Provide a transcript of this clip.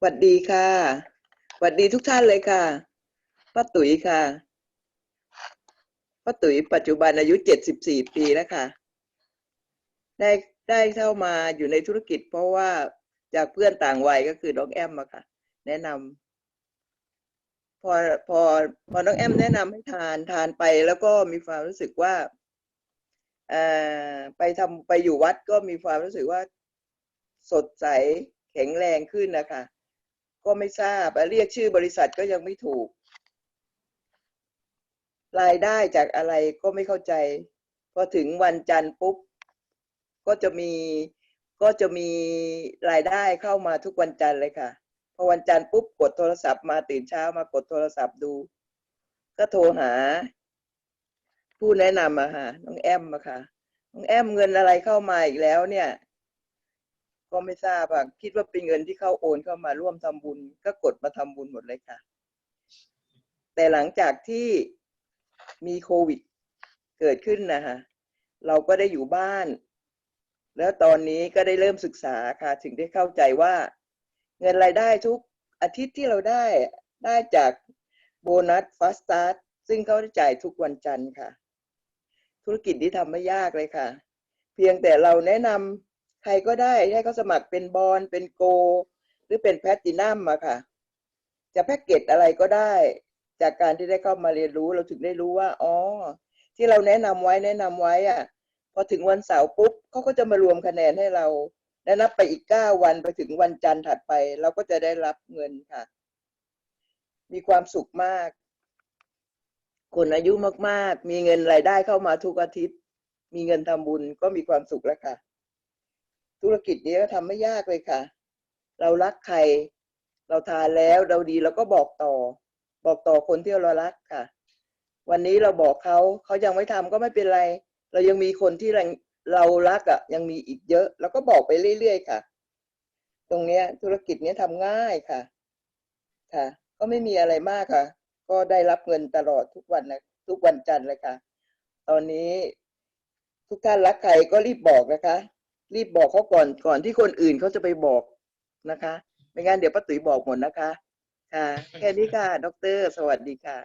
สวัสดีค่ะ สวัสดีทุกท่านเลยค่ะ ป้าตุ๋ยค่ะ ป้าตุ๋ยปัจจุบันอายุเจ็ดสิบสี่ปีแล้วค่ะ ได้ได้เข้ามาอยู่ในธุรกิจ เพราะว่าจากเพื่อนต่างวัยก็คือน้องแอมอะค่ะ แนะนำพอพอพอน้องแอมแนะนำให้ทานทานไป แล้วก็มีความรู้สึกว่าเอ่อไปทำไปอยู่วัดก็มีความรู้สึกว่า สดใสแข็งแรงขึ้นนะคะ ก็ไม่ทราบเรียกชื่อบริษัทก็ยังไม่ถูก รายได้จากอะไรก็ไม่เข้าใจ พอถึงวันจันทร์ปุ๊บ ก็จะมีก็จะมีรายได้เข้ามาทุกวันจันทร์เลยค่ะ พอวันจันทร์ปุ๊บกดโทรศัพท์มาตื่นเช้ามากดโทรศัพท์ดู ก็โทรหา ผู้แนะนำอะค่ะน้องแอมอะค่ะน้องแอมเงินอะไรเข้ามาอีกแล้วเนี่ย ก็ไม่ทราบอะคิดว่าเป็นเงินที่เขาโอนเข้ามาร่วมทำบุญ ก็กดมาทำบุญหมดเลยค่ะ แต่หลังจากที่มีโควิดเกิดขึ้นนะคะเราก็ได้อยู่บ้าน แล้วตอนนี้ก็ได้เริ่มศึกษาค่ะ ถึงได้เข้าใจว่า เงินรายได้ทุกอาทิตย์ที่เราได้ได้จากโบนัสฟาสตาร์ซึ่งเขาได้จ่ายทุกวันจันทร์ค่ะ ธุรกิจที่ทำไม่ยากเลยค่ะ เพียงแต่เราแนะนำ ใครก็ได้ให้เขาสมัครเป็นบอลเป็นโก หรือเป็นแพลตตินัมอะค่ะ จะแพ็กเกจอะไรก็ได้ จากการที่ได้เข้ามาเรียนรู้เราถึงได้รู้ว่าอ๋อที่เราแนะนำไว้แนะนำไว้อะพอถึงวันเสาร์ปุ๊บเขาก็จะมารวมคะแนนให้เราและนับไปอีกเก้าวันไปถึงวันจันทร์ถัดไป เราก็จะได้รับเงินค่ะ มีความสุขมาก คนอายุมากๆ มีเงินรายได้เข้ามาทุกอาทิตย์ มีเงินทำบุญก็มีความสุขแล้วค่ะ ธุรกิจนี้ก็ทำไม่ยากเลยค่ะ เรารักใคร เราทานแล้วเราดีเราก็บอกต่อ บอกต่อคนที่เรารักค่ะ วันนี้เราบอกเขาเขายังไม่ทำก็ไม่เป็นไร เรายังมีคนที่เราเรารักอะ ยังมีอีกเยอะเราก็บอกไปเรื่อยๆค่ะ ตรงเนี้ย ธุรกิจนี้ทำง่ายค่ะ ค่ะ ก็ไม่มีอะไรมากค่ะ ก็ได้รับเงินตลอดทุกวันนะทุกวันจันทร์เลยค่ะ ตอนนี้ทุกท่านรักใครก็รีบบอกนะคะ รีบบอกเขาก่อนก่อนที่คนอื่นเขาจะไปบอกนะคะ ไม่งั้นเดี๋ยวป้าตุ๋ยบอกหมดนะคะ ค่ะ แค่นี้ค่ะ ดร สวัสดีค่ะ